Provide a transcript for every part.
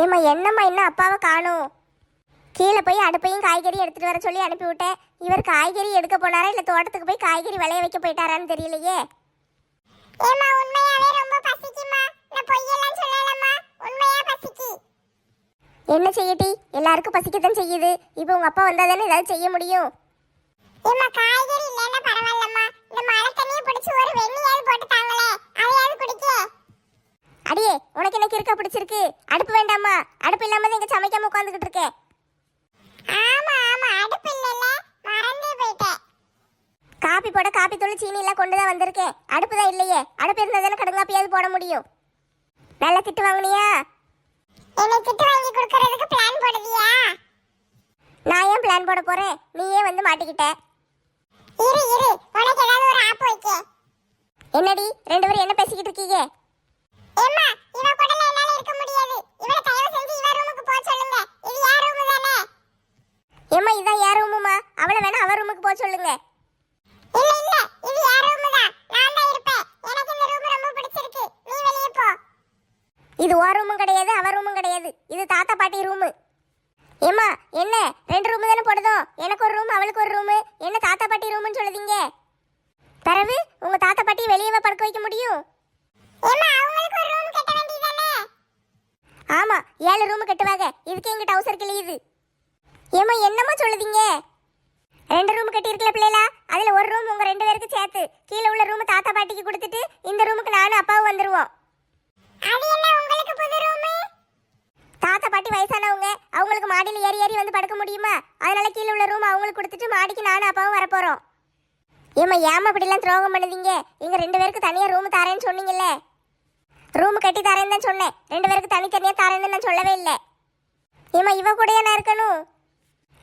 ஏம்மா என்னம்மா இன்னும் அப்பாவை காணும்? கீழே போய் அடுப்பையும் காய்கறி எடுத்துட்டு வர சொல்லி அனுப்பிவிட்டேன். இவர் காய்கறி எடுக்க போனாரா இல்லை தோட்டத்துக்கு போய் காய்கறி விளைய வைக்க போயிட்டாரான்னு தெரியலையே? ஏமா உண்மையாவே ரொம்ப பசிக்குமா நான் பொய்யெல்லாம் சொல்லலம்மா. உண்மையா பசிக்கு. என்ன செய்யட்டி எல்லாருக்கும் பசிக்கத்தான் செய்யுது. இப்போ உங்க அப்பா வந்தா தானே ஏதாவது செய்ய முடியும்? ஏமா காய்கறி இல்லைன்னா பரவாயில்லம்மா. இந்த மழை தண்ணியை பிடிச்சி ஒரு வெண்ணியாவது போட்டு தாங்களே. அதையாவது குடிக்க. அடியே உனக்கு என்ன கிறுக்க பிடிச்சிருக்கு. அடுப்பு வேண்டாமா? அடுப்பு இல்லாம இங்க சமைக்காம உட்காந்துக்கிட்டு இருக்கேன் ஆமா ஆமா அடுப்பு இல்லைல்ல. மறந்தே போயிட்டேன். காப்பி போட காப்பி தூள் சீனி எல்லாம் கொண்டு தான் வந்திருக்கேன். அடுப்பு தான் இல்லையே. அடுப்பு இருந்தா தானே கடுங்காப்பியாவது போட முடியும். நல்லா திட்டு வாங்குனியா? என்னை திட்டு வாங்கி கொடுக்கறதுக்கு பிளான் போடுவியா? நான் ஏன் பிளான் போட போறேன்? நீயே வந்து மாட்டிக்கிட்ட. இரு இரு. உனக்கு ஏதாவது ஒரு ஆப் வைக்க என்னடி ரெண்டு பேரும் என்ன பேசிக்கிட்டு இருக்கீங்க? ஏம்மா இதான் யார் ரூமுமா அவளை வேணா அவ ரூமுக்கு போக சொல்லுங்க. இல்ல இல்ல இது யார் ரூம் தான். நான் தான் இருப்பேன். எனக்கு இந்த ரூம் ரொம்ப பிடிச்சிருக்கு. நீ வெளியே போ. இது ஓ ரூமும் கிடையாது அவ ரூமும் கிடையாது. இது தாத்தா பாட்டி ரூமு ஏம்மா என்ன? ரெண்டு ரூமு தானே போடுதோ? எனக்கு ஒரு ரூம் அவளுக்கு ஒரு ரூமு என்ன தாத்தா பாட்டி ரூமுன்னு சொல்லுதீங்க? பிறகு உங்க தாத்தா பாட்டி வெளியவே படுக்க வைக்க முடியும்? ஏம்மா அவங்களுக்கு ஒரு ஆமா ஏழு ரூம் கட்டுவாங்க. இதுக்கு எங்க டவுசர் கிழியுது ஏம்மா என்னம்மா சொல்லுதீங்க? ரெண்டு ரூம் கட்டி இருக்கல பிள்ளைகளா அதுல ஒரு ரூம் உங்க ரெண்டு பேருக்கு சேர்த்து. கீழே உள்ள ரூம் தாத்தா பாட்டிக்கு கொடுத்துட்டு இந்த ரூமுக்கு நானும் அப்பாவும் வந்துருவோம். அது என்ன உங்களுக்கு புது ரூம் தாத்தா பாட்டி வயசானவங்க அவங்களுக்கு மாடியில் ஏறி ஏறி வந்து படுக்க முடியுமா? அதனால கீழே உள்ள ரூம் அவங்களுக்கு கொடுத்துட்டு மாடிக்கு நானும் அப்பாவும் வரப்போறோம் ஏம்மா ஏமா இப்படிலாம் துரோகம் பண்ணுதீங்க? எங்க ரெண்டு பேருக்கு தனியா ரூம் தரேன்னு சொன்னீங்கல்ல. ரூம் கட்டி தரேன்னு தான் சொன்னேன். ரெண்டு பேருக்கு தனித்தனியா தரேன்னு நான் சொல்லவே இல்லை. ஏம்மா இவ கூடயா நான் இருக்கணும்?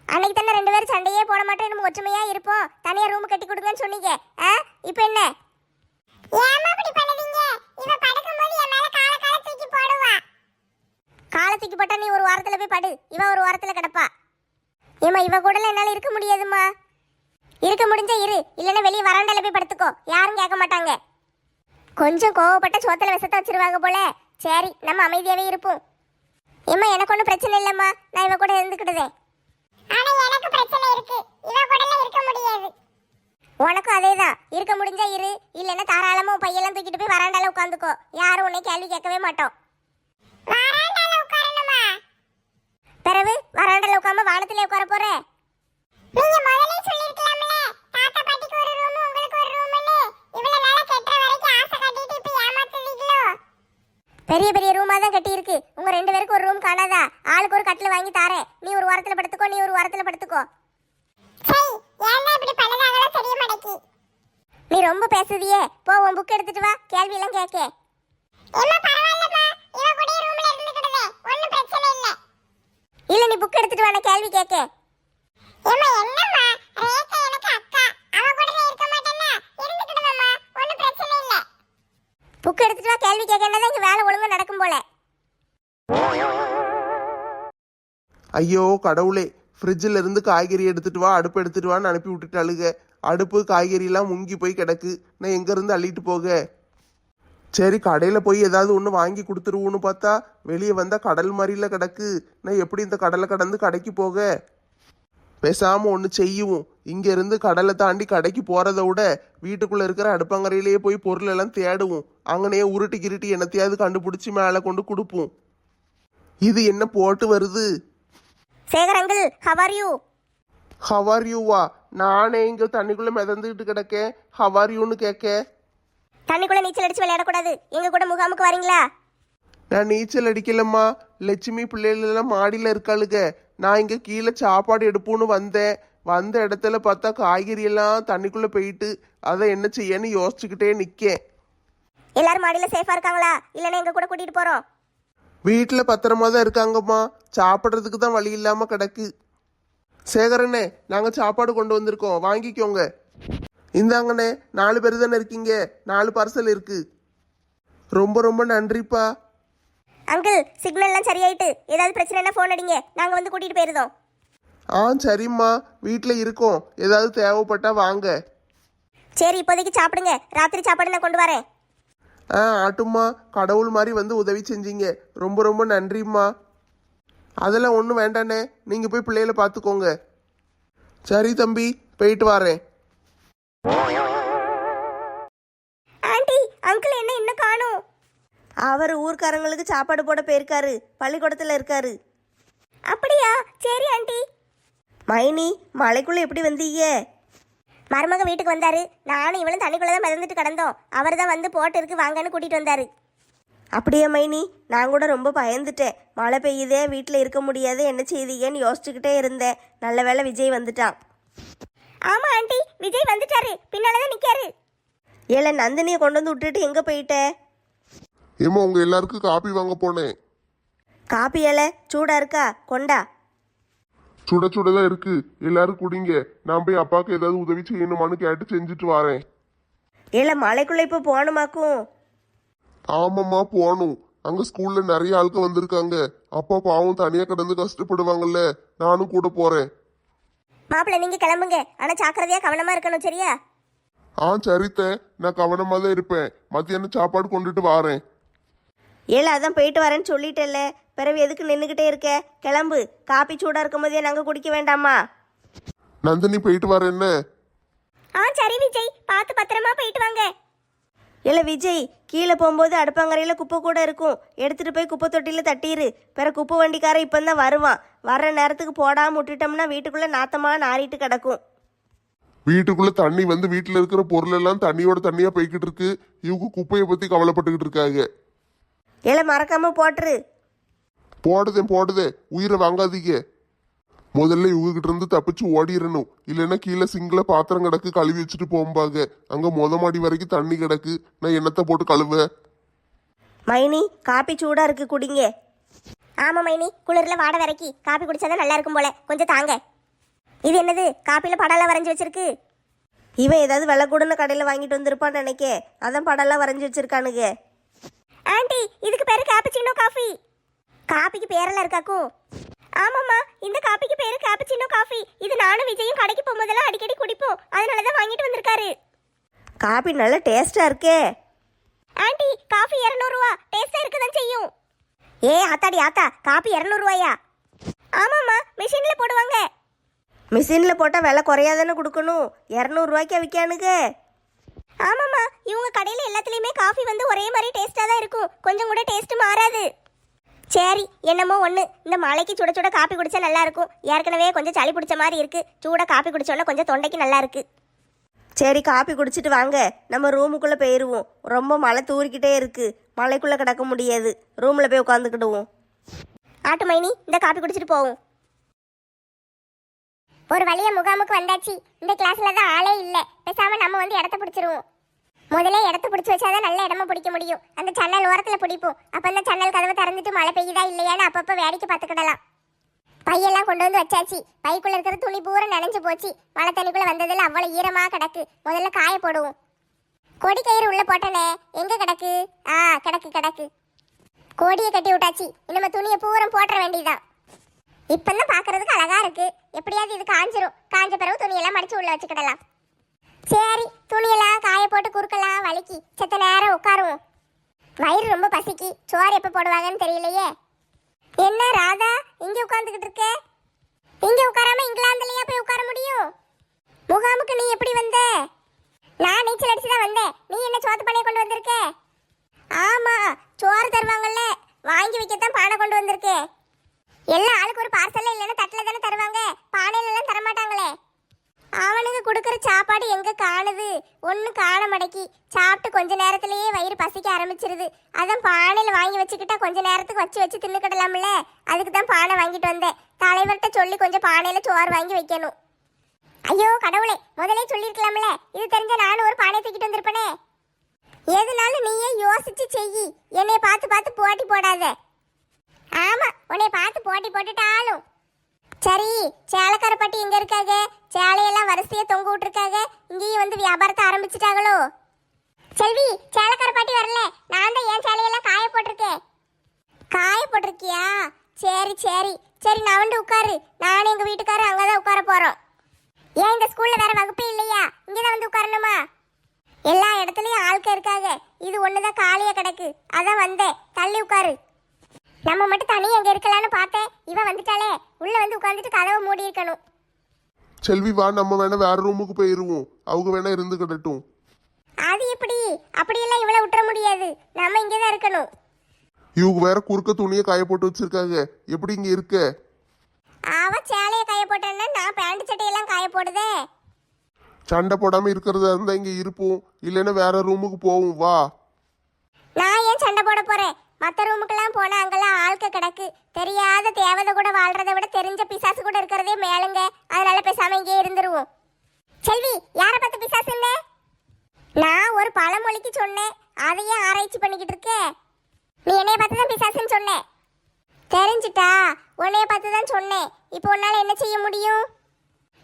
அன்னைக்கு தானே ரெண்டு பேரும் சண்டையே போட மாட்டோம். நம்ம ஒற்றுமையா இருப்போம். தனியா ரூம் கட்டி கொடுங்கன்னு சொன்னீங்க. ஆ? இப்போ என்ன? ஏம்மா இப்படி பண்ணுவீங்க? இவ படுக்கும்போது என் மேல கால கால தூக்கி போடுவா. காலத்துக்கு போட்டா நீ ஒரு வாரத்துல போய் படு. இவ ஒரு வாரத்துல கிடப்பா. ஏம்மா இவ கூடல என்னால இருக்க முடியாதும்மா. இருக்க முடிஞ்சா இரு. இல்லைன்னா வெளியே வராண்டால போய் படுத்துக்கோ. யாரும் கேட்க மாட்டாங்க. கொஞ்சம் கோவப்பட்ட சோத்துல விஷத்தை வச்சிருவாங்க போல. சரி நம்ம அமைதியாவே இருப்போம். ஏம்மா எனக்கு ஒன்றும் பிரச்சனை இல்லைம்மா. நான் இவ கூட இருந்துக்கிட்டதே. ஆனா எனக்கு பிரச்சனை இருக்கு. இவ கூடல இருக்க முடியாது. உனக்கும் அதே தான் இருக்க முடிஞ்சா இரு. இல்லைன்னா தாராளமா உன் பையெல்லாம் தூக்கிட்டு போய் வராண்டால உட்காந்துக்கோ. யாரும் உன்னை கேள்வி கேட்கவே மாட்டோம். வராண்டால உட்காரணுமா? பிறகு வராண்டால உட்காம வானத்திலே உட்கார போற. நீங்க முதல்ல சொல்லிருக்கலாம்ல தாத்தா பாட்டிக்கு ஒரு ரூம் உங்களுக்கு ஒரு ரூம்னு இவ்வளவு நாளா கெட்டுற வரைக்கும் ஆசை காட்டிட்டு இப்ப ஏமாத்துவீங்களோ பெரிய பெரிய ரூமா தான் கட்டி இருக்கு உங்க ரெண்டு பேருக்கு ஒரு ரூம் காணாதா? ஆளுக்கு ஒரு கட்டில் வாங்கி தாரேன். நீ ஒரு வாரத்துல படுத்துக்கோ நீ ஒரு வாரத்துல படுத்துக்கோ. நீ ரொம்ப பேசுதியே. போ உன் புக் எடுத்துட்டு வா. கேள்வி எல்லாம் கேட்க இல்ல. இல்ல நீ புக் எடுத்துட்டு வா கேள்வி கேட்க ஏம்மா என்னம்மா ரேகா எனக்கு அக்கா அவ கூட நான் இருக்க மாட்டேன்னா இருந்துக்கிடுவேம்மா ஒண்ணும் பிரச்சனை இல்ல புக் எடுத்துட்டு வா கேள்வி கேட்கறதா இங்க வேலை ஒழுங்கா நடக்கும் போல. ஐயோ கடவுளே ஃப்ரிட்ஜில் இருந்து காய்கறி எடுத்துட்டு வா அடுப்பு எடுத்துட்டு வான்னு அனுப்பி விட்டுட்டாளுக அடுப்பு காய்கறிலாம் முங்கி போய் கிடக்கு. நான் எங்கேருந்து அள்ளிட்டு போக? சரி கடையில் போய் ஏதாவது ஒன்று வாங்கி கொடுத்துருவோன்னு பார்த்தா வெளியே வந்தால் கடல் மாதிரில கிடக்கு. நான் எப்படி இந்த கடலை கடந்து கடைக்கு போக? பேசாமல் ஒன்று செய்யுவோம். இங்கேருந்து கடலை தாண்டி கடைக்கு போகிறத விட வீட்டுக்குள்ளே இருக்கிற அடுப்பங்கரையிலேயே போய் பொருள் எல்லாம் தேடுவோம். அங்கனையே உருட்டி கிருட்டி என்னத்தையாவது கண்டுபிடிச்சி மேலே கொண்டு கொடுப்போம். இது என்ன போட்டு வருது? Sekar uncle how are you how are யூவா நானே இங்க தண்ணிக்குள்ள மிதந்துக்கிட்டு கிடக்கேன். ஹவர் யூன்னு கேட்க. தண்ணிக்குள்ள நீச்சல் அடிச்சு விளையாடக்கூடாது. எங்க கூட முகாமுக்கு வரீங்களா? நான் நீச்சல் அடிக்கலம்மா. லட்சுமி பிள்ளைகள் எல்லாம் மாடியில் இருக்காளுக. நான் இங்க கீழே சாப்பாடு எடுப்போன்னு வந்தேன். வந்த இடத்துல பார்த்தா காய்கறி எல்லாம் தண்ணிக்குள்ள போயிட்டு அதை என்ன செய்யன்னு யோசிச்சுக்கிட்டே நிக்கேன். எல்லாரும் மாடியில சேஃபா இருக்காங்களா? இல்லைன்னா எங்க கூட கூட்டிட்டு போறோம். வீட்டில் பத்திரமா தான் இருக்காங்கம்மா. சாப்பிட்றதுக்கு தான் வழி இல்லாமல் கிடக்கு. சேகரண்ணே நாங்கள் சாப்பாடு கொண்டு வந்திருக்கோம். வாங்கிக்கோங்க. இந்தாங்கண்ணே நாலு பேர் தானே இருக்கீங்க. நாலு பார்சல் இருக்கு. ரொம்ப ரொம்ப நன்றிப்பா. அங்கிள் சிக்னல் எல்லாம் சரியாயிட்டு. ஏதாவது பிரச்சனைனா ஃபோன் அடிங்க. நாங்க வந்து கூட்டிட்டு போயிருந்தோம். ஆ சரிம்மா. வீட்டில் இருக்கோம். ஏதாவது தேவைப்பட்டா வாங்க. சரி இப்போதைக்கு சாப்பிடுங்க. ராத்திரி சாப்பாடு நான் கொண்டு வரேன். ஆ ஆட்டும்மா. கடவுள் மாதிரி வந்து உதவி செஞ்சீங்க. ரொம்ப ரொம்ப நன்றிம்மா. அதெல்லாம் ஒன்றும் வேண்டாண்ணே. நீங்கள் போய் பிள்ளைகளை பார்த்துக்கோங்க. சரி தம்பி. போயிட்டு வரேன். ஆண்டி அங்கிள் என்ன இன்னும் காணும்? அவர் ஊர்க்காரங்களுக்கு சாப்பாடு போட போயிருக்காரு. பள்ளிக்கூடத்தில் இருக்காரு. அப்படியா? சரி ஆண்டி. மைனி மலைக்குள்ள எப்படி வந்தீங்க? மருமக வீட்டுக்கு வந்தாரு. நானும் இவளும் தண்ணிக்குள்ள தான் மிதந்துட்டு கிடந்தோம். அவர் தான் வந்து போட்டு இருக்கு வாங்கன்னு கூட்டிட்டு வந்தாரு. அப்படியே மைனி? நான் கூட ரொம்ப பயந்துட்டேன். மழை பெய்யுதே வீட்டில் இருக்க முடியாது. என்ன செய்தீங்கன்னு யோசிச்சுக்கிட்டே இருந்தேன். நல்ல வேளை விஜய் வந்துட்டான். ஆமா ஆண்டி. விஜய் வந்துட்டாரு. பின்னாலதான் நிக்காரு. ஏல நந்தினியை கொண்டு வந்து விட்டுட்டு எங்கே போயிட்ட? ஏம்மா உங்க எல்லாருக்கும் காப்பி வாங்க போனேன். காப்பி இலை சூடா இருக்கா? கொண்டா? சுட சுட தான் இருக்கு. எல்லாரும் குடிங்க. நான் போய் அப்பாவுக்கு ஏதாவது உதவி செய்யணுமான்னு கேட்டு செஞ்சுட்டு வரேன். ஏல மலைக்குள்ள இப்போ போகணுமாக்கும்? ஆமாம்மா போகணும். அங்க ஸ்கூல்ல நிறைய ஆளுங்க வந்திருக்காங்க. அப்பா பாவம் தனியா கிடந்து கஷ்டப்படுவாங்கல்ல. நானும் கூட போறேன். மாப்பிள்ள நீங்க கிளம்புங்க. ஆனா ஜாக்கிரதையா கவனமா இருக்கணும் சரியா? ஆ சரித்த. நான் கவனமா தான் இருப்பேன். மத்தியானம் சாப்பாடு கொண்டுட்டு வரேன். ஏல அதான் போயிட்டு வரேன்னு சொல்லிட்டேல்ல பிறகு எதுக்கு நின்றுக்கிட்டே இருக்க? கிளம்பு. காப்பி சூடாக இருக்கும் போதே நாங்கள் குடிக்க வேண்டாமா? நந்தினி போயிட்டு வரேன் என்ன? ஆ சரி விஜய். பார்த்து பத்திரமா போயிட்டு வாங்க. இல்லை விஜய் கீழே போகும்போது அடுப்பங்கரையில் குப்பை கூட இருக்கும். எடுத்துகிட்டு போய் குப்பை தொட்டியில் தட்டிடு பிற குப்பை வண்டிக்காரன் இப்போ தான் வருவான். வர்ற நேரத்துக்கு போடாமல் விட்டுட்டோம்னா வீட்டுக்குள்ளே நாத்தமாக நாறிட்டு கிடக்கும். வீட்டுக்குள்ள தண்ணி வந்து வீட்டுல இருக்கிற பொருள் எல்லாம் தண்ணியோட தண்ணியா போய்கிட்டு இருக்கு. இவங்க குப்பையை பத்தி கவலைப்பட்டுக்கிட்டு இருக்காங்க. இல்லை மறக்காமல் போட்டுரு. போடுதே போடுதே. உயிரை வாங்காதீங்க. முதல்ல இவங்க கிட்ட இருந்து தப்பிச்சு ஓடிடணும் இல்லைன்னா கீழே சிங்கில பாத்திரம் கிடக்கு கழுவி வச்சுட்டு போகும்பாங்க அங்க மொத மாடி வரைக்கும் தண்ணி கிடக்கு. நான் என்னத்தை போட்டு கழுவ? மைனி காப்பி சூடாக இருக்குது குடிங்க. ஆமா மைனி குளிர்ல வாட வரைக்கி காப்பி குடிச்சாதான் நல்லா இருக்கும் போல. கொஞ்சம் தாங்க. இது என்னது? காப்பில படம்லாம் வரைஞ்சு வச்சிருக்கு. இவன் ஏதாவது வெள்ளை கூடன கடையில் வாங்கிட்டு வந்திருப்பான்னு நினைக்க. அதான் படம்லாம் வரைஞ்சி வச்சிருக்கானுங்க. ஆண்டி இதுக்கு பேரு கேப்புச்சினோ காஃபி காப்பிக்கு பேரெல்லாம் இருக்காக்கும் ஆமாம்மா இந்த காப்பிக்கு பேரு கேப்புச்சினோ காஃபி இது நானும் விஜயும் கடைக்கு போகும்போதெல்லாம் அடிக்கடி குடிப்போம். அதனால தான் வாங்கிட்டு வந்திருக்காரு. காப்பி நல்ல டேஸ்ட்டாக இருக்கே. ஆண்டி காஃபி இரநூறுவா. டேஸ்டா இருக்க தான் செய்யும். ஏ ஆத்தாடி ஆத்தா காப்பி இரநூறுவாயா? ஆமாம்மா மிஷின்ல போடுவாங்க. மிஷினில் போட்டால் விலை குறையாதானே கொடுக்கணும்? இரநூறுவாய்க்கா விற்கானுங்க. ஆமாம்மா இவங்க கடையில் எல்லாத்துலேயுமே காஃபி வந்து ஒரே மாதிரி டேஸ்ட்டாக தான் இருக்கும். கொஞ்சம் கூட டேஸ்ட் மாறாது. சரி என்னமோ ஒன்று இந்த மழைக்கு சுட சுட காப்பி குடிச்சா நல்லா இருக்கும். ஏற்கனவே கொஞ்சம் சளி பிடிச்ச மாதிரி இருக்கு. சூட காப்பி குடிச்சோன்னா கொஞ்சம் தொண்டைக்கு நல்லா இருக்கு. சரி காப்பி குடிச்சிட்டு வாங்க. நம்ம ரூமுக்குள்ளே போயிடுவோம் ரொம்ப மழை தூரிக்கிட்டே இருக்கு. மழைக்குள்ளே கிடக்க முடியாது. ரூமில் போய் உட்காந்துக்கிடுவோம் ஆட்டு மைனி இந்த காப்பி குடிச்சிட்டு போவோம். ஒரு வழியா முகாமுக்கு வந்தாச்சு. இந்த கிளாஸ்ல தான் ஆளே இல்ல. பேசாம நம்ம வந்து இடத்த பிடிச்சிருவோம். முதல்ல இடத்த பிடிச்சி வச்சாதான் நல்ல இடமா பிடிக்க முடியும். அந்த ஜன்னல் ஓரத்துல பிடிப்போம். அப்ப அந்த ஜன்னல் கதவை திறந்துட்டு மழை பெய்யுதா இல்லையான்னு அப்பப்ப வேடிக்கை பார்த்துக்கிடலாம். பையெல்லாம் கொண்டு வந்து வச்சாச்சு. பைக்குள்ள இருக்கிற துணி பூரா நனைஞ்சு போச்சு. மழை தண்ணிக்குள்ள வந்ததுல அவ்வளவு ஈரமா கிடக்கு. முதல்ல காய போடுவோம். கொடி கயிறு உள்ள போட்டனே எங்க கிடக்கு? ஆ கிடக்கு கிடக்கு. கோடியை கட்டி விட்டாச்சு. இனிமே துணியை பூரம் போட்டுற வேண்டியதான் இப்பதான் பாக்குறதுக்கு அழகா இருக்கு. எப்படியாவது இது காஞ்சிரும். காஞ்ச பிறகு துணியெல்லாம் மடிச்சு உள்ள வச்சுக்கிடலாம். சரி துணியெல்லாம் காய போட்டு குறுக்கலாம் வலிக்கு. செத்த நேரம் உட்காருவோம். வயிறு ரொம்ப பசிக்கு. சோறு எப்போ போடுவாங்கன்னு தெரியலையே. என்ன ராதா இங்க உட்காந்துக்கிட்டு இருக்க? இங்க உட்காராம இங்கிலாந்துலயா போய் உட்கார முடியும்? முகாமுக்கு நீ எப்படி வந்த? நான் நீச்சல் அடிச்சு தான் வந்தேன். நீ என்ன சோத்து பானையை கொண்டு வந்திருக்க? ஆமா சோறு தருவாங்கல்ல. வாங்கி வைக்கத்தான் பானை கொண்டு வந்திருக்கேன். எல்லா ஆளுக்கு ஒரு பார்சல்ல இல்லைன்னா தட்டில் தானே தருவாங்க. பானையில எல்லாம் தர மாட்டாங்களே அவனுக்கு கொடுக்குற சாப்பாடு எங்கே காணுது? ஒன்று காண மடக்கி. சாப்பிட்டு கொஞ்ச நேரத்திலேயே வயிறு பசிக்க ஆரம்பிச்சிருது. அதான் பானையில் வாங்கி வச்சுக்கிட்டா கொஞ்ச நேரத்துக்கு வச்சு வச்சு தின்னுக்கிடலாம்ல அதுக்கு தான் பானை வாங்கிட்டு வந்தேன். தலைவர்கிட்ட சொல்லி கொஞ்சம் பானையில் சோறு வாங்கி வைக்கணும். ஐயோ கடவுளே முதலே சொல்லியிருக்கலாம்ல. இது தெரிஞ்ச நானும் ஒரு பானை தூக்கிட்டு வந்திருப்பனே. எதுனாலும் நீயே யோசிச்சு செய் என்னைய பார்த்து பார்த்து போட்டி போடாத. ஆமா உன்னை பார்த்து போட்டி போட்டுட்டாலும். சரி சேலக்காரப்பட்டி இங்க இருக்காங்க? சேலையெல்லாம் வரிசையா தொங்க விட்டுருக்காங்க. இங்கேயும் வந்து வியாபாரத்தை ஆரம்பிச்சிட்டாங்களோ? செல்வி சேலக்காரப்பாட்டி வரல. நான் தான் என் சேலையெல்லாம் காய போட்டிருக்கேன். காய போட்டிருக்கியா? சரி சரி. சரி நான் வந்து உட்காரு. நானும் எங்க வீட்டுக்காரர் அங்கதான் உட்கார போறோம். ஏன் இந்த ஸ்கூல்ல வேற வகுப்பே இல்லையா? இங்கதான் வந்து உட்காரணுமா? எல்லா இடத்துலயும் ஆட்கள் இருக்காங்க. இது ஒண்ணுதான் காலியா கிடக்கு. அதான் வந்தேன். தள்ளி உட்காரு. நம்ம மட்டும் தனியா அங்க இருக்கலாம்னு பார்த்தேன். இவ வந்துட்டாளே. உள்ள வந்து உட்காந்துட்டு கதவை மூடி இருக்கணும். செல்வி வா நம்ம வேணா வேற ரூமுக்கு போயிருவோம். அவங்க வேணா இருந்து கிடட்டும். அது எப்படி? அப்படியெல்லாம் இவ்வளவு விட்டுற முடியாது. நம்ம இங்கே தான் இருக்கணும். இவங்க வேற குறுக்க துணியை காய போட்டு வச்சிருக்காங்க. எப்படி இங்க இருக்க? அவ சேலைய காய போட்டேன்னா நான் பேண்ட் சட்டையெல்லாம் காய போடுதே. சண்டை போடாம இருக்கிறதா இருந்தா இங்க இருப்போம். இல்லைன்னா வேற ரூமுக்கு போவோம். வா. நான் ஏன் சண்டை போட போறேன்? மற்ற ரூமுக்கெல்லாம் போனால் அங்கெல்லாம் ஆழ்க்க கிடக்கு. தெரியாத தேவதை கூட வாழ்றதை விட தெரிஞ்ச பிசாசு கூட இருக்கிறதே மேலுங்க. அதனால பேசாம இங்கே இருந்துருவோம். செல்வி யாரை பார்த்து பிசாசுங்க நான் ஒரு பழமொழிக்கு சொன்னேன். அதையே ஆராய்ச்சி பண்ணிக்கிட்டு இருக்கேன் நீ என்னைய பார்த்து தான் பிசாசுன்னு சொன்னேன் தெரிஞ்சிட்டா உன்னைய பார்த்து தான் சொன்னேன் இப்போ உன்னால் என்ன செய்ய முடியும்?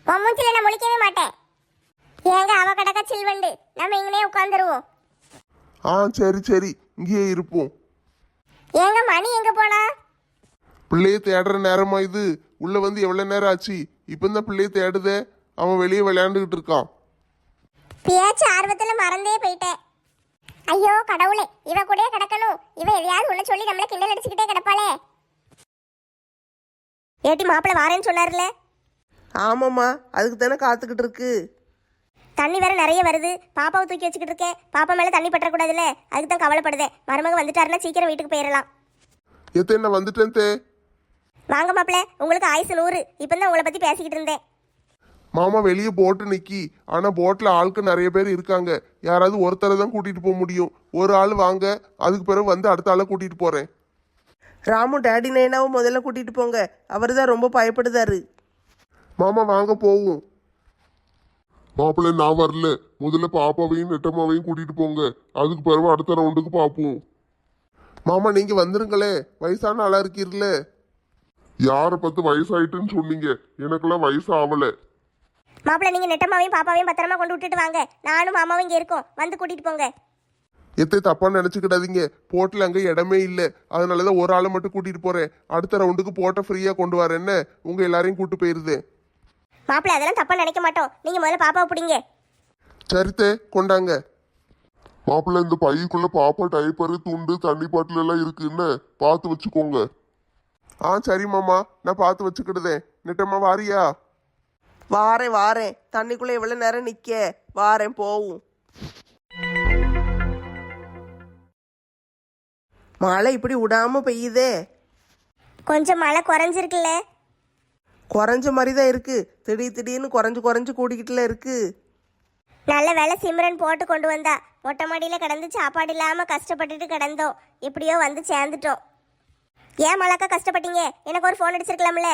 உன் நான் முழிக்கவே மாட்டேன். ஏங்க அவ கிடக்க சில்வண்டு. நம்ம இங்கனே உட்காந்துருவோம் ஆ சரி சரி. இங்கேயே இருப்போம். ஏங்க மணி எங்க போனா? பிள்ளைய தேடுற நேரமா இது? உள்ள வந்து எவ்வளவு நேரம் ஆச்சு? இப்போ இந்த பிள்ளைய தேடுதே. அவன் வெளியே விளையாண்டுகிட்டு இருக்கான். பேச்சு ஆர்வத்துல மறந்தே போயிட்டேன். ஐயோ கடவுளே இவ கூடயே கிடக்கணும். இவ எதையாவது உள்ள சொல்லி நம்மள கிண்டல் அடிச்சுக்கிட்டே கிடப்பாளே. ஏட்டி மாப்பிள்ள வாரேன்னு சொன்னார்ல? ஆமாம்மா அதுக்கு தானே காத்துக்கிட்டு இருக்கு. தண்ணி வேற நிறைய வருது. பாப்பாவை தூக்கி வச்சுக்கிட்டு இருக்கேன். பாப்பா மேல தண்ணி பற்றக்கூடாதுல்ல அதுக்கு தான் கவலைப்படுதேன் மருமக வந்துட்டாருன்னா சீக்கிரம் வீட்டுக்கு போயிடலாம். எத்த என்ன வந்துட்டேன் தே. வாங்க மாப்பிள்ள உங்களுக்கு ஆயுசு நூறு. இப்போ தான் உங்களை பத்தி பேசிக்கிட்டு இருந்தேன். மாமா வெளியே போட்டு நிக்கி. ஆனா போட்ல ஆளுக்கு நிறைய பேர் இருக்காங்க. யாராவது ஒருத்தரை தான் கூட்டிட்டு போக முடியும். ஒரு ஆள் வாங்க. அதுக்கு பிறகு வந்து அடுத்த ஆளை கூட்டிட்டு போறேன். ராமு டேடி நைனாவும் முதல்ல கூட்டிட்டு போங்க. அவர் தான் ரொம்ப பயப்படுதாரு. மாமா வாங்க போவோம். மாப்பிள்ளை நான் வரல. முதல்ல பாப்பாவையும் நெட்டம்மாவையும் கூட்டிட்டு போங்க. அதுக்கு பிறகு அடுத்த ரவுண்டுக்கு பார்ப்போம் மாமா நீங்க வந்துருங்களே. வயசான ஆளா இருக்கீர்ல யாரை பத்து வயசாயிட்டுன்னு சொன்னீங்க? எனக்கெல்லாம் வயசு ஆகல மாப்பிள்ள நீங்க நெட்டம்மாவையும் பாப்பாவையும் பத்திரமா கொண்டு விட்டுட்டு வாங்க. நானும் மாமாவும் இங்க இருக்கோம். வந்து கூட்டிட்டு போங்க. எத்தை தப்பா நினைச்சுக்கிடாதீங்க. போட்டில் அங்க இடமே இல்லை. அதனாலதான் ஒரு ஆளை மட்டும் கூட்டிட்டு போறேன். அடுத்த ரவுண்டுக்கு போட்டை ஃப்ரீயா கொண்டு வரேன் என்ன உங்க எல்லாரையும் கூட்டு போயிருந்தேன் மாப்பிள்ள அதெல்லாம் தப்பா நினைக்க மாட்டோம். நீங்க முதல்ல பாப்பாவை பிடிங்க. சரித்தே கொண்டாங்க. மாப்பிள்ள இந்த பைக்குள்ள பாப்பா டைப்பரு துண்டு தண்ணி பாட்டில் எல்லாம் இருக்குன்னு பார்த்து வச்சுக்கோங்க. ஆ சரி மாமா. நான் பார்த்து வச்சுக்கிடுதேன். நெட்டம்மா வாரியா? வாரேன் வாரேன். தண்ணிக்குள்ளே எவ்வளோ நேரம் நிற்க வாரேன் போவும். மழை இப்படி விடாம பெய்யுதே. கொஞ்சம் மழை குறைஞ்சிருக்குல்ல. குறைஞ்ச மாதிரி தான் இருக்குது திடீர் திடீர்னு குறைஞ்சு குறைஞ்சு கூடிக்கிட்டுல இருக்குது நல்ல வேலை சிம்ரன் போட்டு கொண்டு வந்தா. மொட்டை மாடியில் கிடந்து சாப்பாடு இல்லாமல் கஷ்டப்பட்டுட்டு கிடந்தோம். எப்படியோ வந்து சேர்ந்துட்டோம். ஏன் மழக்கா கஷ்டப்பட்டீங்க? எனக்கு ஒரு ஃபோன் அடிச்சிருக்கலாம்ல.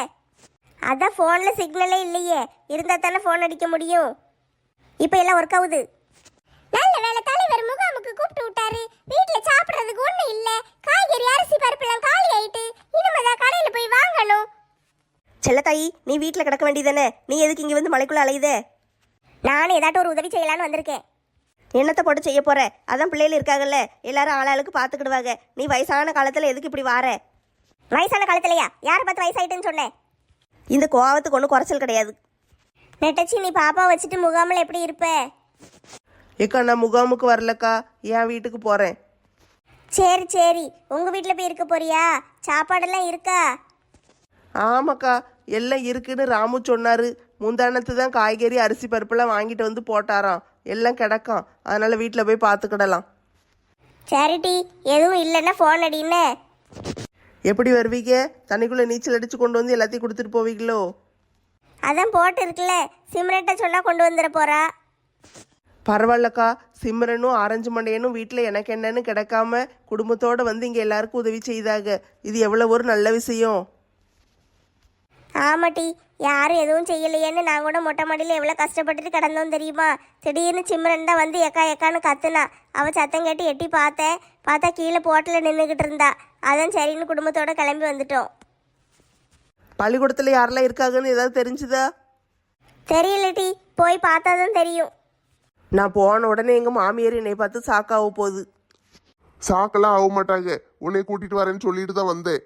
அதான் ஃபோனில் சிக்னலே இல்லையே. இருந்தால் தானே ஃபோன் அடிக்க முடியும். இப்போ எல்லாம் ஒர்க் ஆகுது. நல்ல வேலை தலைவர் முகாமுக்கு கூப்பிட்டு விட்டாரு. வீட்டில் சாப்பிட்றதுக்கு ஒன்றும் இல்லை. காய்கறி அரிசி பருப்புலாம் காலி ஆயிட்டு இனிமேதான் கடையில் போய் வாங்கணும். செல்லத்தாயி நீ வீட்டில் கிடக்க வேண்டியதானே நீ எதுக்கு இங்கே வந்து மலைக்குள்ள அலையுதே? நானும் ஏதாட்டும் ஒரு உதவி செய்யலான்னு வந்திருக்கேன். என்னத்தை போட்டு செய்ய போற? அதான் பிள்ளைகள் இருக்காங்கல்ல. எல்லாரும் ஆளாளுக்கு பார்த்துக்கிடுவாங்க நீ வயசான காலத்தில் எதுக்கு இப்படி வார? வயசான காலத்துலயா? யாரை பார்த்து வயசாயிட்டுன்னு சொன்னேன்? இந்த கோவத்துக்கு ஒன்றும் குறைச்சல் கிடையாது. நெட்டச்சி நீ பாப்பா வச்சுட்டு முகாமில் எப்படி இருப்ப? ஏக்கா நான் முகாமுக்கு வரலக்கா. என் வீட்டுக்கு போகிறேன் சரி சரி. உங்க வீட்டில் போய் இருக்க போறியா? சாப்பாடெல்லாம் இருக்கா? ஆமாக்கா எல்லாம் இருக்குன்னு ராமு சொன்னாரு. முந்தானத்து தான் காய்கறி அரிசி பருப்பெல்லாம் வாங்கிட்டு வந்து போட்டாராம். எல்லாம் கிடக்கும். அதனால வீட்டில் போய் பார்த்துக்கிடலாம் சரிட்டி எதுவும் இல்லைன்னா ஃபோன் அடின்னு. எப்படி வருவீங்க? தண்ணிக்குள்ளே நீச்சல் அடித்து கொண்டு வந்து எல்லாத்தையும் கொடுத்துட்டு போவீங்களோ? அதான் போட்டு இருக்குல்ல சிம்ரன்ட்ட சொன்னா கொண்டு வந்துட போறா. பரவாயில்லக்கா சிம்ரனும் ஆரஞ்சு மண்டையனும் வீட்டில் எனக்கு என்னன்னு கிடைக்காம குடும்பத்தோட வந்து இங்கே எல்லாருக்கும் உதவி செய்தாங்க. இது எவ்வளோ ஒரு நல்ல விஷயம். ஆமாட்டி யாரும் எதுவும் செய்யலையேன்னு நான் கூட மொட்டை மாடியில் எவ்வளோ கஷ்டப்பட்டுட்டு கிடந்தோம் தெரியுமா? திடீர்னு சிம்ரன் தான் வந்து எக்கா எக்கான்னு கத்துனா. அவ சத்தம் கேட்டு எட்டி பார்த்தேன். பார்த்தா கீழே போட்டில் நின்றுக்கிட்டு இருந்தா. அதான் சரின்னு குடும்பத்தோட கிளம்பி வந்துட்டோம். பள்ளிக்கூடத்தில் யாரெல்லாம் இருக்காங்கன்னு ஏதாவது தெரிஞ்சுதா? தெரியலட்டி போய் பார்த்தா தான் தெரியும். நான் போன உடனே எங்கள் மாமியார் என்னை பார்த்து சாக்காவ போகுது. சாக்கெல்லாம் ஆக மாட்டாங்க உன்னை கூட்டிட்டு வரேன்னு சொல்லிட்டு தான் வந்தேன்.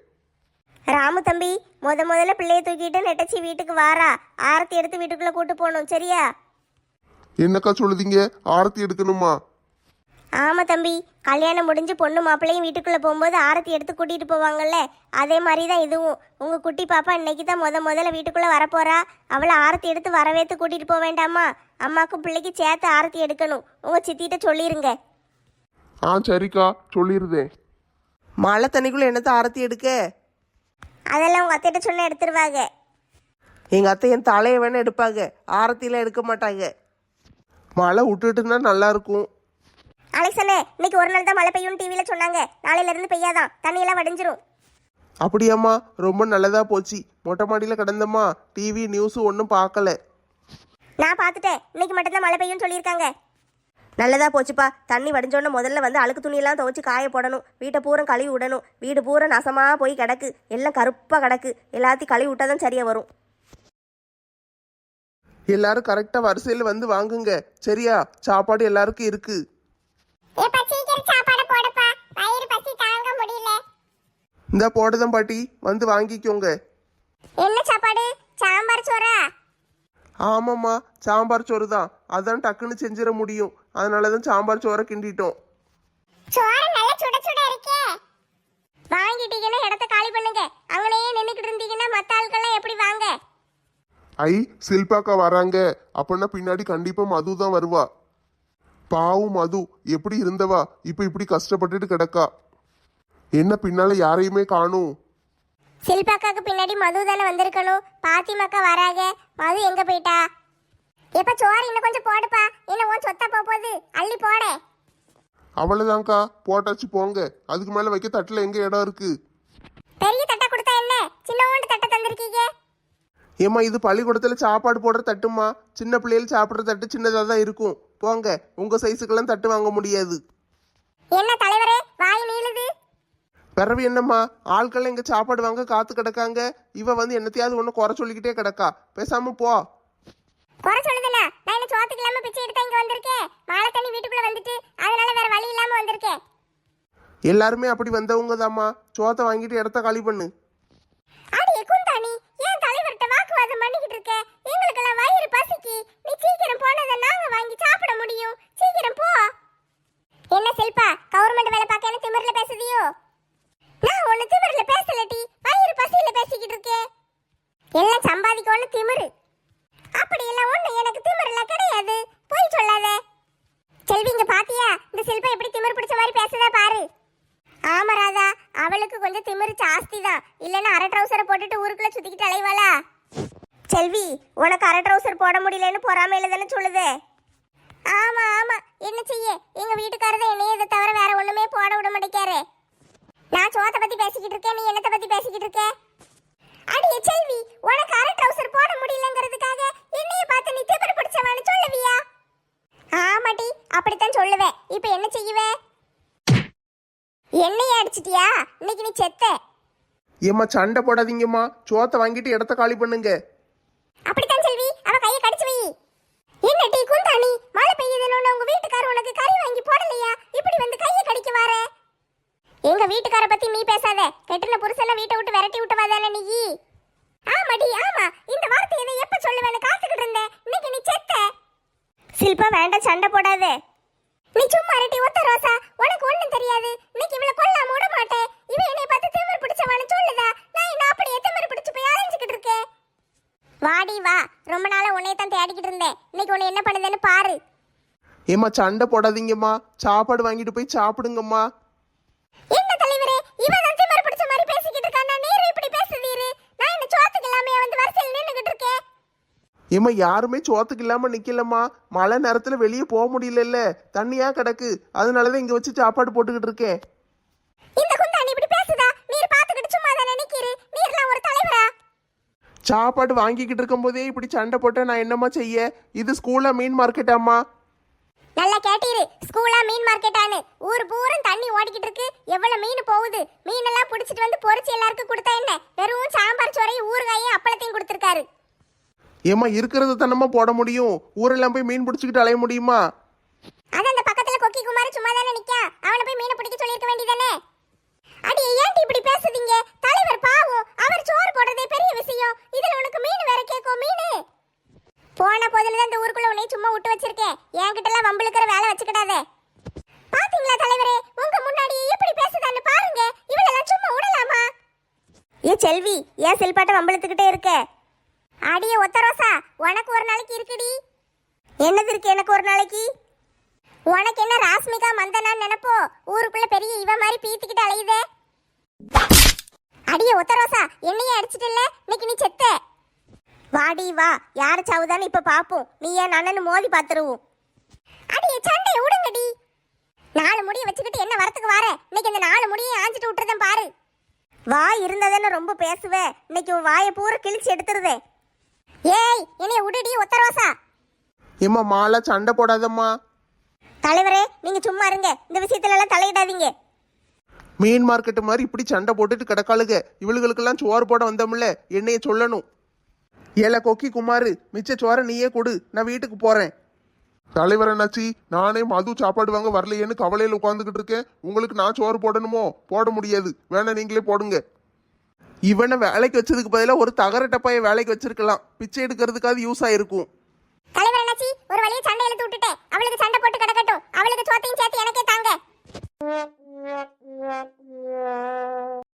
ராமு தம்பி முத முதல்ல பிள்ளைய தூக்கிட்டு நெட்டச்சி வீட்டுக்கு வாரா. ஆரத்தி எடுத்து வீட்டுக்குள்ள கூட்டு போகணும் சரியா? என்னக்கா சொல்லுதீங்க? ஆரத்தி எடுக்கணுமா? ஆமா தம்பி கல்யாணம் முடிஞ்சு பொண்ணு மாப்பிள்ளையும் வீட்டுக்குள்ள போகும்போது ஆரத்தி எடுத்து கூட்டிட்டு போவாங்கல்ல? அதே மாதிரி தான் இதுவும். உங்க குட்டி பாப்பா இன்னைக்கு தான் முத முதல்ல வீட்டுக்குள்ள வரப்போறா. அவளை ஆரத்தி எடுத்து வரவேத்து கூட்டிட்டு போக வேண்டாமா? அம்மாக்கும் பிள்ளைக்கு சேர்த்து ஆரத்தி எடுக்கணும். உங்க சித்திட்ட சொல்லிருங்க. ஆ சரிக்கா சொல்லிடுதேன் மழை தண்ணிக்குள்ளே என்னத்தை ஆரத்தி எடுக்க? அதெல்லாம் உங்க அத்தைகிட்ட சொன்ன எடுத்துருவாங்க. எங்கள் அத்தை என் தலையை வேணா எடுப்பாங்க. ஆரத்திலாம் எடுக்க மாட்டாங்க. மழை விட்டுட்டுன்னா நல்லா இருக்கும். அலெக்சனே இன்னைக்கு ஒரு நாள் தான் மழை பெய்யும்னு டிவியில சொன்னாங்க. நாளையில இருந்து பெய்யாதான். தண்ணியெல்லாம் வடிஞ்சிரும். அப்படியாம்மா ரொம்ப நல்லதா போச்சு. மொட்டை மாடியில் கிடந்தம்மா. டிவி நியூஸ் ஒன்றும் பார்க்கல. நான் பார்த்துட்டேன். இன்னைக்கு மட்டும்தான் மழை பெய்யும்னு சொல்லியிருக்காங்க. நல்லதா போச்சுப்பா. தண்ணி வடிஞ்சோடனே முதல்ல வந்து அழுக்கு துணியெல்லாம் துவைச்சு காய போடணும். வீட்டை பூரா கழுவி விடணும். வீடு பூரா நசமாக போய் கிடக்கு. எல்லாம் கருப்பாக கிடக்கு. எல்லாத்தையும் கழுவி விட்டால் தான் சரியாக வரும். எல்லாரும் கரெக்டாக வரிசையில் வந்து வாங்குங்க. சரியா? சாப்பாடு எல்லாருக்கும் இருக்கு. ஏப்பா சீக்கிரம் சாப்பாடு போடுப்பா. வயிறு பசி தாங்க முடியல. இந்த போடுதான் பாட்டி. வந்து வாங்கிக்கோங்க. என்ன சாப்பாடு? சாம்பார் சோறா? ஆமாம்மா சாம்பார் சோறு தான். அதான் டக்குன்னு செஞ்சிட முடியும். அதனால தான் சாம்பார் சோறை கிண்டிட்டோம். சோறு நல்லா சுட சுட இருக்கே. வாங்கிட்டீங்கன்னா இடத்த காலி பண்ணுங்க. அங்கனையே நின்றுக்கிட்டு இருந்தீங்கன்னா மற்ற ஆட்கள்லாம் எப்படி வாங்க? ஐ சில்பாக்கா வராங்க. அப்படின்னா பின்னாடி கண்டிப்பா மது தான் வருவா. பாவும் மது எப்படி இருந்தவா? இப்ப இப்படி கஷ்டப்பட்டுட்டு கிடக்கா. என்ன பின்னால யாரையுமே காணும். சில்பாக்காக்கு பின்னாடி மது தானே வந்திருக்கணும். பாத்திமாக்கா வராக மது எங்க போயிட்டா? எப்ப சோறு இன்னும் கொஞ்சம் போடுப்பா. என்ன உன் சொத்தா போக போகுது அள்ளி போட. அவ்வளவுதான்க்கா. போட்டாச்சு போங்க. அதுக்கு மேல வைக்க தட்டுல எங்க இடம் இருக்கு? பெரிய தட்டை கொடுத்தா என்ன? சின்னோண்டு தட்டை தந்திருக்கீங்க. ஏம்மா இது பள்ளிக்கூடத்துல சாப்பாடு போடுற தட்டுமா சின்ன பிள்ளைகள் சாப்பிடுற தட்டு சின்னதா தான் இருக்கும். போங்க. உங்க சைஸுக்கெல்லாம் தட்டு வாங்க முடியாது. என்ன தலைவரே வாய் நீளுது. பிறவு என்னம்மா? ஆட்கள் எங்க சாப்பாடு வாங்க காத்து கிடக்காங்க. இவ வந்து என்னத்தையாவது ஒன்று குறை சொல்லிக்கிட்டே கிடக்கா. பேசாம போ. குறை சொல்லுதுண்ணா நான் என்ன சோத்துக்கு இல்லாம பிச்சை எடுத்தா இங்க வந்திருக்கேன் மழை தண்ணி வீட்டுக்குள்ள வந்துட்டு அதனால வேற வழி இல்லாம வந்திருக்கேன் எல்லாருமே அப்படி வந்தவங்க தாம்மா சோத்தை வாங்கிட்டு இடத்த காலி பண்ணு. அடியே குந்தாணி ஏன் தலைவர்கிட்ட வாக்குவாதம் பண்ணிக்கிட்டு இருக்க? எங்களுக்கெல்லாம் வயிறு பசிக்கு. நீ சீக்கிரம் போனதை நாங்க வாங்கி சாப்பிட முடியும். சீக்கிரம் போ. என்ன செல்பா கவர்மெண்ட் வேலை பார்க்க என்ன திமிர்ல பேசுதியோ? நான் ஒண்ணு திமிர்ல பேசலடி. வயிறு பசியில பேசிக்கிட்டு இருக்கேன் எல்லாம் சம்பாதிக்கணும்னு திமிரு. அப்படி எல்லாம் ஒண்ணு எனக்கு திமிர்ல கிடையாது. போய் சொல்லாத. செல்விங்க பாத்தியா? இந்த செல்பா எப்படி திமிர் பிடிச்ச மாதிரி பேசுதா பாரு. ஆமா ராதா. அவளுக்கு கொஞ்சம் திமிரு ஜாஸ்தி தான். இல்லைன்னா அரை ட்ரௌசரை போட்டுட்டு ஊருக்குள்ள சுத்திக்கிட்டு அலைவாளா? செல்வி உனக்கு அரை ட்ரௌசர் போட முடியலன்னு பொறாமையில தானே சொல்லுது. ஆமா ஆமா. என்ன செய்ய? எங்க வீட்டுக்காரர் தான் என்னைய இதை தவிர வேற ஒண்ணுமே போட விட மாட்டேக்காரு நான் சோத்தை பத்தி பேசிக்கிட்டு இருக்கேன் நீ என்னத்தை பத்தி பேசிக்கிட்டு இருக்க? அடியே செல்வி உனக்கு அரை ட்ரௌசர் போட முடியலங்கிறதுக்காக பார்த்து நீ திமிரு பிடிச்சவான்னு சொல்லுவியா? ஆமாடி அப்படித்தான் சொல்லுவேன். இப்போ என்ன செய்யுவே என்னைய அடிச்சிட்டியா? இன்னைக்கு நீ செத்த. ஏம்மா சண்டை போடாதீங்கம்மா. சோத்தை வாங்கிட்டு இடத்த காலி பண்ணுங்க. அப்படித்தான் செல்வி அவ கையை கடிச்சு வை. என்ன டீ குந்தாணி? மழை பெய்யுதுன்னு உங்க வீட்டுக்காரர் உனக்கு கறி வாங்கி போடலையா? இப்படி வந்து கையை கடிக்க வார எங்க வீட்டுக்கார பத்தி நீ பேசாத. கெட்டின புருஷனை வீட்டை விட்டு விரட்டி விட்டவா தானே நீ. ஆமாடி ஆமா. இந்த வார்த்தையை எப்ப சொல்லுவேன்னு காத்துக்கிட்டு இருந்தேன். சில்பா வேண்டாம் சண்டை போடாத. நீ சும்மா ரெட்டி ஒத்த ரோசா. உனக்கு ஒண்ணும் தெரியாது. இன்னைக்கு இவளை கொல்லாம விட மாட்டேன். இவன் என்னை பார்த்து திமிர் பிடிச்சவனு சொல்லுதா? நான் என்ன அப்படியே திமிர் பிடிச்சு போய் அலைஞ்சுக்கிட்டு இருக்கேன்? வாடி வா. ரொம்ப நாளா உன்னை தான் தேடிக்கிட்டு இருந்தேன். இன்னைக்கு உன்னை என்ன பண்ணுதுன்னு பாரு. ஏம்மா சண்டை போடாதீங்கம்மா. சாப்பாடு வாங்கிட்டு போய் சாப்பிடுங்கம்மா. ஏம்மா யாருமே சோத்துக்கு இல்லாம நிக்கலம்மா. மழை நேரத்துல வெளியே போக முடியலல்ல. தண்ணியா கிடக்கு? அதனாலதான் இங்க வச்சு சாப்பாடு போட்டுக்கிட்டு இருக்கேன். தானே சாப்பாடு வாங்கிக்கிட்டு இருக்கும்போதே இப்படி சண்டை போட்டா நான் என்னம்மா செய்ய? இது ஸ்கூல்ல மீன் மார்க்கெட்டாம்மா நல்லா கேட்டீரு. ஸ்கூலா மீன் மார்க்கெட்டானு ஊர் பூரம் தண்ணி ஓடிக்கிட்டு இருக்கு. எவ்வளவு மீன் போகுது? மீன் எல்லாம் பிடிச்சிட்டு வந்து பொரிச்சு எல்லாருக்கும் கொடுத்தா என்ன? வெறும் சாம்பார் சோறையும் ஊறுகாயும் அப்பளத்தையும் கொடுத்துருக்காரு. ஏமா இருக்கிறத தானம்மா போட முடியும்? ஊரெல்லாம் போய் மீன் பிடிச்சிக்கிட்டு அலைய முடியுமா? அது அந்த பக்கத்துல கொக்கி குமார் சும்மா தானே நிக்கா? அவனை போய் மீனை பிடிக்க சொல்லிருக்க வேண்டியதானே? அடி ஏன்டி இப்படி பேசுதீங்க? தலைவர் பாவம். அவர் சோறு போடுறதே பெரிய விஷயம். இதுல உனக்கு மீன் வேற கேக்கும் மீன்? போன போதில தான் இந்த ஊருக்குள்ள உன்னை சும்மா விட்டு வச்சிருக்கேன். என்கிட்ட எல்லாம் வம்பிழுக்கிற வேலை வச்சுக்கிடாதே. பாத்தீங்களா தலைவரே? உங்க முன்னாடி எப்படி பேசுதான்னு பாருங்க. இவளெல்லாம் சும்மா விடலாமா ஏ செல்வி ஏன் செல்பாட்டை வம்பிழுத்துக்கிட்டே இருக்கேன் அடியே ஒத்த ரோசா உனக்கு ஒரு நாளைக்கு இருக்குடி. என்னது இருக்கு எனக்கு ஒரு நாளைக்கு? உனக்கு என்ன ராஸ்மிகா மந்தனான்னு நினைப்போ? ஊருக்குள்ள பெரிய இவ மாதிரி பீத்திக்கிட்டு அலையுதே. அடியே ஒத்த ரோசா என்னையே அடிச்சிட்டல இன்னைக்கு நீ செத்த. வாடி வா. யார் சாவுதான்னு இப்ப பாப்போம். நீ ஏன் அண்ணன் மோதி பாத்துருவோம். அடியே சண்டை விடுங்கடி. நாலு முடியை வச்சுக்கிட்டு என்ன வரத்துக்கு வார? இன்னைக்கு இந்த நாலு முடியை ஆஞ்சிட்டு விட்டுறதன் பாரு. வாய் இருந்ததுன்னு ரொம்ப பேசுவே. இன்னைக்கு உன் வாயை பூரா கிழிச்சு எடுத்துருதேன் ஏய் என்னைய விடுடி ஒத்த ரோசா. ஏம்மா மாலா சண்டை போடாதம்மா. தலைவரே நீங்க சும்மா இருங்க. இந்த விஷயத்துல எல்லாம் தலையிடாதீங்க. மீன் மார்க்கெட்டு மாதிரி இப்படி சண்டை போட்டுட்டு கிடக்காளுக. இவளுகளுக்கெல்லாம் சோறு போட வந்தோம்ல என்னைய சொல்லணும். ஏல கொக்கி குமாரு மிச்ச சோறை நீயே கொடு நான் வீட்டுக்கு போறேன். தலைவர் என்னாச்சி நானே மது சாப்பாடு வாங்க வரலையேன்னு கவலையில உட்காந்துக்கிட்டு இருக்கேன். உங்களுக்கு நான் சோறு போடணுமோ? போட முடியாது. வேணா நீங்களே போடுங்க. இவனை வேலைக்கு வச்சதுக்கு பதிலாக ஒரு தகர டப்பாயை வேலைக்கு வச்சிருக்கலாம். பிச்சை எடுக்கிறதுக்காவது யூஸ் ஆயிருக்கும். தலைவர் அண்ணாச்சி ஒரு வழியை சண்டை இழுத்து விட்டுட்டேன். அவளுக்கு சண்டை போட்டு கிடக்கட்டும். அவளுக்கு சோத்தையும் சேர்த்து எனக்கே தாங்க.